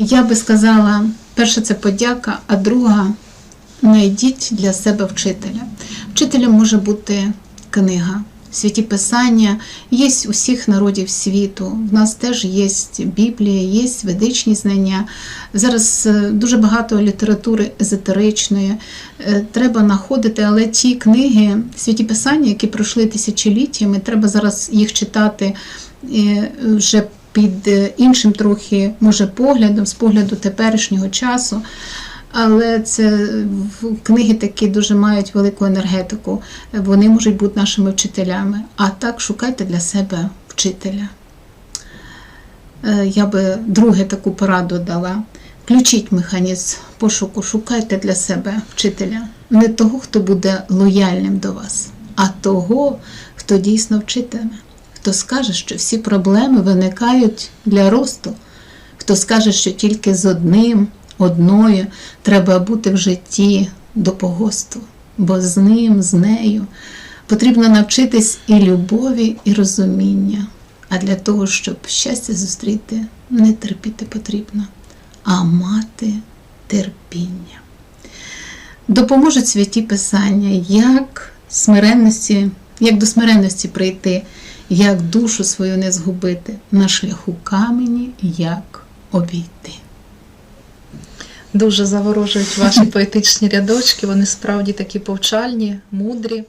Я би сказала, перше це подяка, а друга знайдіть для себе вчителя. Вчителем може бути книга, святі писання, є у всіх народів світу. В нас теж є Біблія, є ведичні знання. Зараз е, дуже багато літератури езотеричної. Е, Треба знаходити, але ті книги, святі писання, які пройшли тисячоліттями, треба зараз їх читати е, вже під е, іншим трохи, може, поглядом, з погляду теперішнього часу. Але це книги такі дуже мають велику енергетику. Вони можуть бути нашими вчителями. А так шукайте для себе вчителя. Е, Я би друге таку пораду дала. Включіть механізм пошуку, шукайте для себе вчителя. Не того, хто буде лояльним до вас, а того, хто дійсно вчитиме, хто скаже, що всі проблеми виникають для росту, хто скаже, що тільки з одним, одною треба бути в житті до погосту, бо з ним, з нею потрібно навчитись і любові, і розуміння. А для того, щоб щастя зустріти, не терпіти потрібно, а мати терпіння. Допоможуть святі писання, як смиренності, як до смиренності прийти, як душу свою не згубити, на шляху камені, як обійти. Дуже заворожують ваші поетичні рядочки. Вони справді такі повчальні, мудрі.